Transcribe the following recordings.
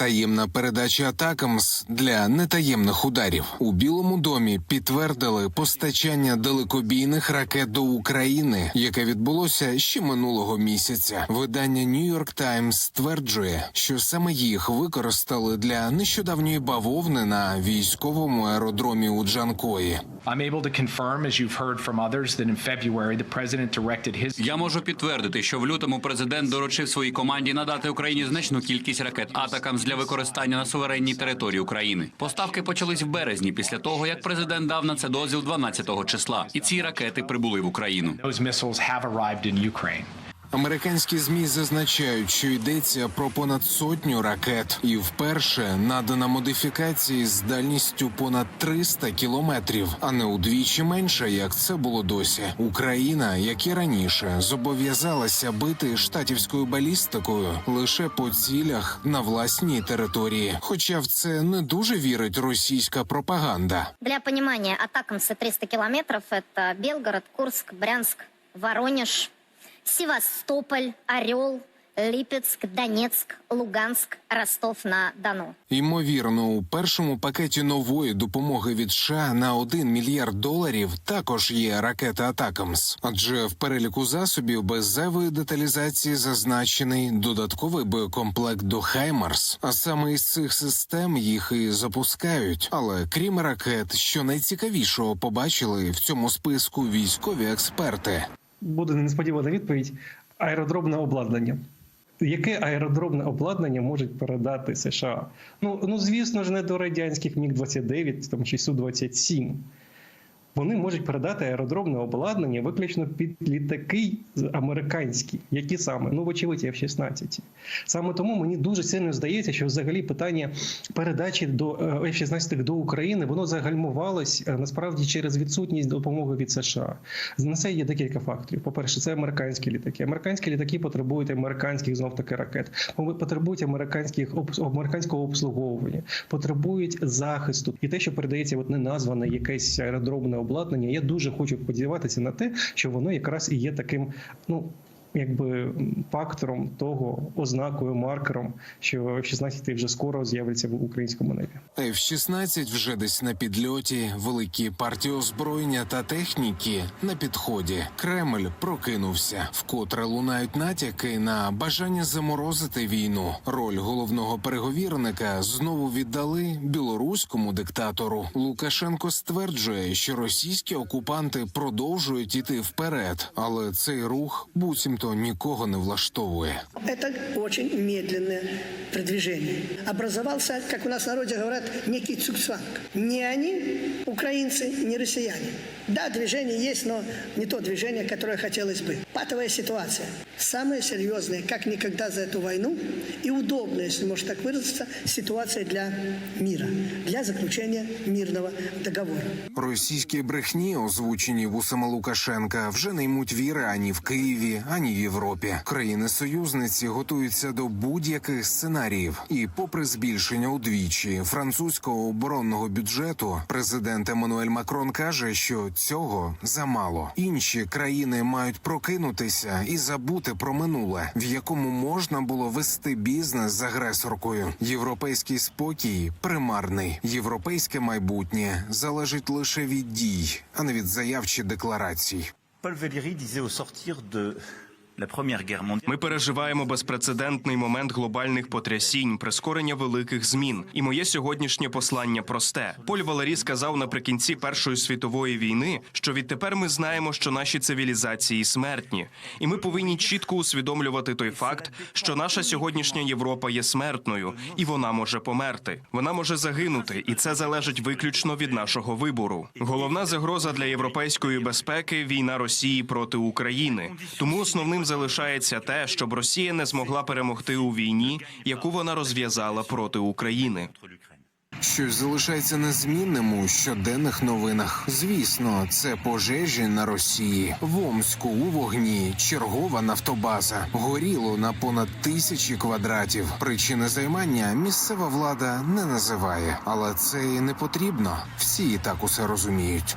Таємна передача атакамс для нетаємних ударів у Білому домі підтвердили постачання далекобійних ракет до України, яке відбулося ще минулого місяця. Видання New York Times стверджує, що саме їх використали для нещодавньої бавовни на військовому аеродромі у Джанкої. Я можу підтвердити, що в лютому президент доручив своїй команді надати Україні значну кількість ракет Атакамс для використання на суверенній території України. Поставки почались в березні після того, як президент дав на це дозвіл 12 числа, і ці ракети прибули в Україну. Американські змі зазначають, що йдеться про понад сотню ракет, і вперше надана модифікації з дальністю понад 300 кілометрів, а не удвічі менше, як це було досі. Україна, як і раніше, зобов'язалася бити штатівською балістикою лише по цілях на власній території. Хоча в це не дуже вірить російська пропаганда. Для понимания, атакамсы 300 километров – это Белгород, Курск, Брянск, Воронеж, Севастополь, Орел, Липецк, Донецк, Луганск, Ростов-на-Дону. Ймовірно, у першому пакеті нової допомоги від США на 1 мільярд доларів також є ракета Атакамс, адже в переліку засобів без зайвої деталізації зазначений додатковий боєкомплект до Хаймарс. А саме із цих систем їх і запускають. Але крім ракет, що найцікавішого побачили в цьому списку військові експерти. Буде несподівана відповідь: аеродромне обладнання. Яке аеродробне обладнання можуть передати США? Ну, ну звісно ж, не до радянських міг 29 там чи су 27 Вони можуть передати аеродромне обладнання виключно під літаки американські, які саме ну вочевидь F-16. Саме тому мені дуже сильно здається, що взагалі питання передачі до е, F-16 до України воно загальмувалось е, насправді через відсутність допомоги від США. На це є декілька факторів. По перше, це американські літаки. Американські літаки потребують американських знов таки ракет. Потребують американських американського обслуговування, потребують захисту. І те, що передається от неназване якесь аеродромне обладнання, я дуже хочу сподіватися на те, що воно якраз і є таким, ну. Якби фактором того, ознакою, маркером, що F-16 вже скоро з'явиться в українському небі. F-16 вже десь на підльоті, великі партії озброєння та техніки на підході. Кремль прокинувся, вкотре лунають натяки на бажання заморозити війну. Роль головного переговірника знову віддали білоруському диктатору. Лукашенко стверджує, що російські окупанти продовжують іти вперед, але цей рух буцімто нікого не влаштовує. Это очень медленное продвижение. Образовался, как у нас в народе говорят, некий цукцванг. Не они, украинцы, не россияне. Да, движение есть, но не то движение, которое хотелось бы. Патовая ситуация. Самая серьезная, как никогда за эту войну, и удобная, если можно так выразиться, ситуация для мира, для заключения мирного договора. Російські брехні, озвучені вусами Лукашенка, вже не ймуть віри ані в Києві, ані в Європі. Країни-союзниці готуються до будь-яких сценаріїв. І, попри збільшення удвічі французького оборонного бюджету, президент Еммануель Макрон каже, що цього замало. Інші країни мають прокинутися і забути про минуле, в якому можна було вести бізнес з агресоркою. Європейський спокій примарний. Європейське майбутнє залежить лише від дій, а не від заяв чи декларацій. Paul Valéry disait au sortir de Ми переживаємо безпрецедентний момент глобальних потрясінь, прискорення великих змін. І моє сьогоднішнє послання просте. Поль Валері сказав наприкінці Першої світової війни, що відтепер ми знаємо, що наші цивілізації смертні, і ми повинні чітко усвідомлювати той факт, що наша сьогоднішня Європа є смертною, і вона може померти. Вона може загинути, і це залежить виключно від нашого вибору. Головна загроза для європейської безпеки війна Росії проти України. Тому основним залишається те, щоб Росія не змогла перемогти у війні, яку вона розв'язала проти України. Щось залишається незмінним у щоденних новинах. Звісно, це пожежі на Росії. В Омську у вогні чергова нафтобаза горіло на понад тисячі квадратів. Причини займання місцева влада не називає, але це і не потрібно. Всі і так усе розуміють.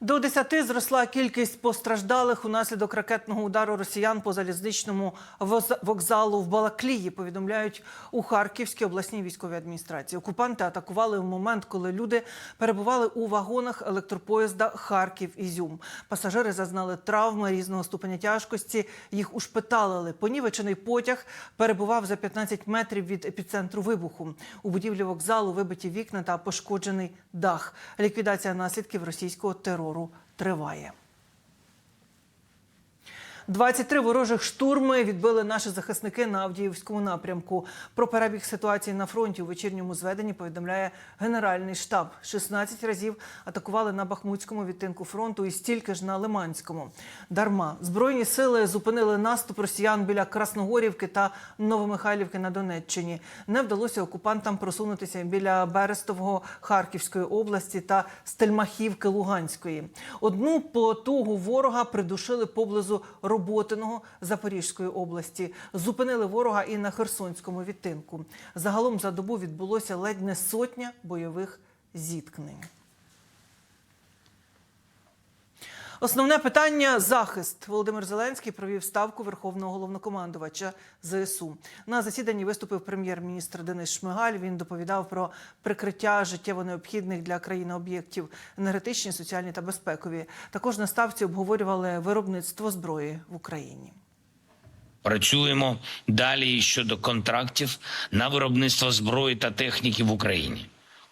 До 10 зросла кількість постраждалих унаслідок ракетного удару росіян по залізничному вокзалу в Балаклії. Повідомляють у Харківській обласній військовій адміністрації. Окупанти атакували в момент, коли люди перебували у вагонах електропоїзда Харків-Ізюм. Пасажири зазнали травми різного ступеня тяжкості. Їх ушпиталили. Понівечений потяг перебував за 15 метрів від епіцентру вибуху. У будівлі вокзалу вибиті вікна та пошкоджений дах. Ліквідація наслідків російського терору триває. 23 ворожих штурми відбили наші захисники на Авдіївському напрямку. Про перебіг ситуації на фронті у вечірньому зведенні повідомляє Генеральний штаб. 16 разів атакували на Бахмутському відтинку фронту і стільки ж на Лиманському. Дарма збройні сили зупинили наступ росіян біля Красногорівки та Новомихайлівки на Донеччині. Не вдалося окупантам просунутися біля Берестового Харківської області та Стельмахівки Луганської. Одну потугу ворога придушили поблизу Роботиного Запорізької області. Зупинили ворога і на Херсонському відтинку. Загалом за добу відбулося ледь не сотня бойових зіткнень. Основне питання захист. Володимир Зеленський провів ставку верховного головнокомандувача ЗСУ. На засіданні виступив прем'єр-міністр Денис Шмигаль. Він доповідав про прикриття життєво необхідних для країни об'єктів енергетичні, соціальні та безпекові. Також на ставці обговорювали виробництво зброї в Україні. Працюємо далі щодо контрактів на виробництво зброї та техніки в Україні.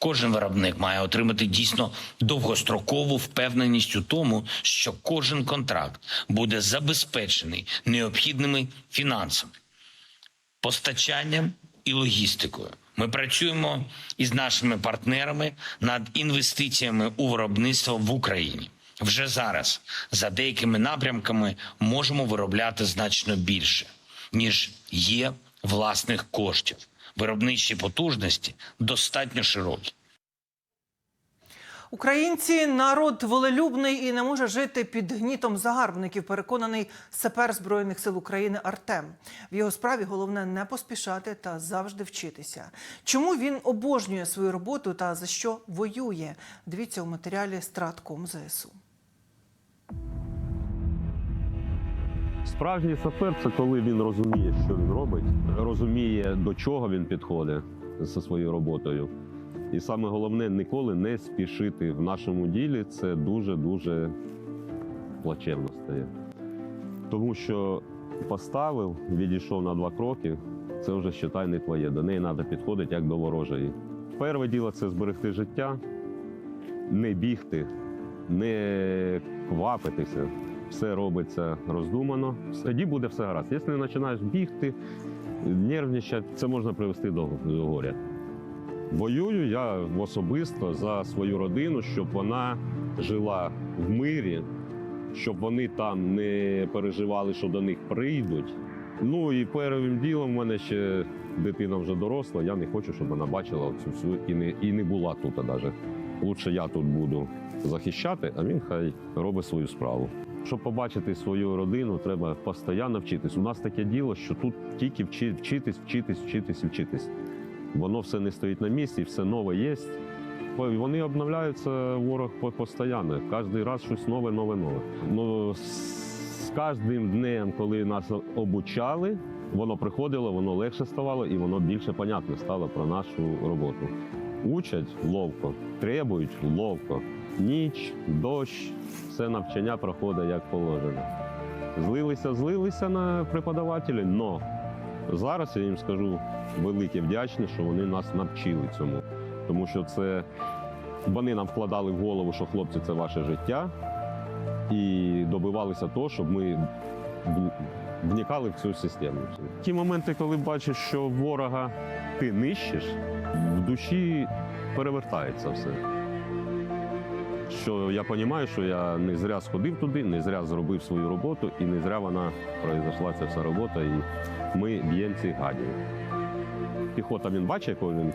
Кожен виробник має отримати дійсно довгострокову впевненість у тому, що кожен контракт буде забезпечений необхідними фінансами, постачанням і логістикою. Ми працюємо із нашими партнерами над інвестиціями у виробництво в Україні. Вже зараз за деякими напрямками можемо виробляти значно більше, ніж є власних коштів. Виробничі потужності достатньо широкі. Українці народ волелюбний і не може жити під гнітом загарбників. Переконаний сапер збройних сил України Артем. В його справі головне не поспішати та завжди вчитися. Чому він обожнює свою роботу та за що воює? Дивіться у матеріалі Стратком ЗСУ. Справжній сапер це коли він розуміє, що він робить, розуміє, до чого він підходить зі своєю роботою. І саме головне ніколи не спішити в нашому ділі. Це дуже-дуже плачевно стає. Тому що поставив, відійшов на два кроки, це вже считай не твоє. До неї треба підходити як до ворожої. Перше діло це зберегти життя, не бігти, не квапитися все робиться роздумано, тоді буде все гаразд. Якщо не починаєш бігти, нервничати, це можна привести до, горя. Воюю я особисто за свою родину, щоб вона жила в мирі, щоб вони там не переживали, що до них прийдуть. Ну і першим ділом в мене ще дитина вже доросла. Я не хочу, щоб вона бачила цю всю і не, і не була тут навіть. Лучше я тут буду захищати, а він хай робить свою справу. Щоб побачити свою родину, треба постійно вчитись. У нас таке діло, що тут тільки вчи- вчитись, вчитись, вчитись вчитись. Воно все не стоїть на місці, все нове є. Вони обновляються ворог постійно. Кожен раз щось нове, нове, нове. Ну, з кожним днем, коли нас обучали, воно приходило, воно легше ставало і воно більше понятне стало про нашу роботу. Учать ловко, требують ловко. Ніч, дощ, все навчання проходить як положено. Злилися, злилися на преподавателі, но зараз я їм скажу велике вдячне, що вони нас навчили цьому. Тому що це вони нам вкладали в голову, що хлопці це ваше життя, і добивалися того, щоб ми вникали в цю систему. Ті моменти, коли бачиш, що ворога ти нищиш, в душі перевертається все. Що я розумію, що я не зря сходив туди, не зря зробив свою роботу, і не зря вона пройшла ця вся робота, і ми б'ємо цих гадів. Піхота він бачить, якою він,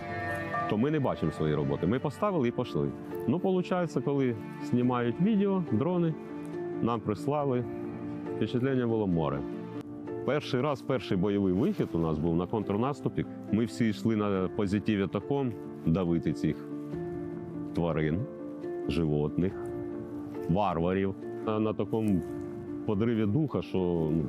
то ми не бачимо своєї роботи. Ми поставили і пішли. Ну, виходить, коли знімають відео, дрони, нам прислали, впечатлення було море. Перший раз, перший бойовий вихід у нас був на контрнаступі. Ми всі йшли на позитиві таком давити цих тварин, животних. варварів. На такому подриві духа, що ну,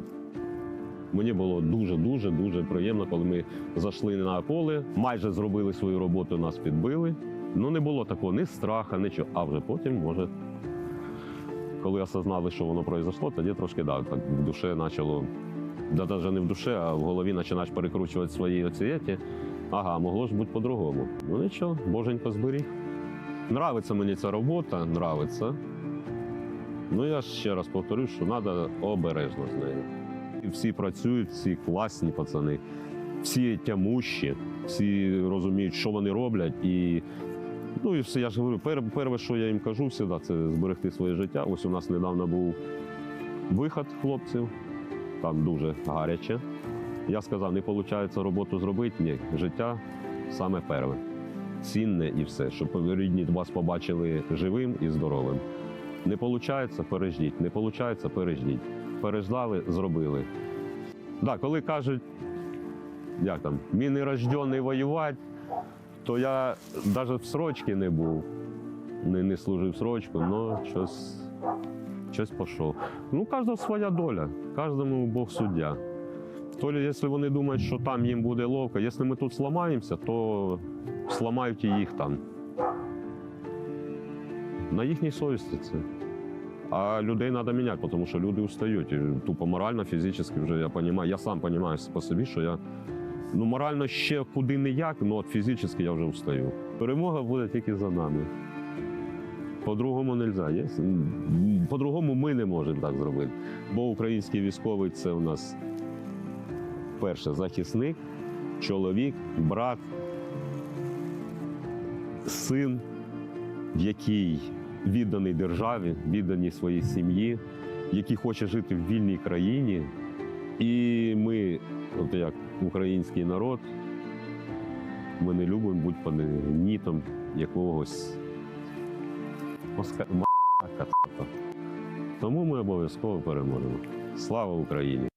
мені було дуже, дуже, приємно, коли ми зайшли на поле, майже зробили свою роботу, нас підбили. Ну не було такого ні страха, нічого. А вже потім, може, коли осознали, що воно произошло, тоді трошки да, так в душе почало. Да навіть не в душе, а в голові починаєш перекручувати свої оцієті. Ага, могло ж бути по-другому. Ну нічого, боженько зберіг. Нравиться мені ця робота, нравиться. Ну я ще раз повторю, що треба обережно з нею. Всі працюють, всі класні пацани, всі тямущі, всі розуміють, що вони роблять. І ну і все, я ж говорю, пер, перше, що я їм кажу, завжди, це зберегти своє життя. Ось у нас недавно був виход хлопців, там дуже гаряче. Я сказав, не виходить роботу зробити, ні, життя саме перше. Цінне і все, щоб рідні вас побачили живим і здоровим. Не виходить, переждіть. Не виходить, переждіть. Переждали, зробили. Да, коли кажуть, як там, мій нерождений воювати, то я навіть в срочці не був, не, не служив срочку, але щось, щось пішов. Ну, кожного своя доля, кожному Бог суддя. То якщо вони думають, що там їм буде ловко, якщо ми тут зламаємося, то зламають і їх там. На їхній совісті це. А людей треба міняти, тому що люди устають. І Тупо морально, фізично вже я розумію. Я сам розумію по собі, що я ну, морально ще куди не як, але от фізично я вже устаю. Перемога буде тільки за нами. По-другому не можна. По-другому ми не можемо так зробити. Бо український військовий це у нас перше захисник, чоловік, брат, син, який відданий державі, відданий своїй сім'ї, який хоче жити в вільній країні. І ми, от як український народ, ми не любимо бути панітом якогось оска- Тому ми обов'язково переможемо. Слава Україні!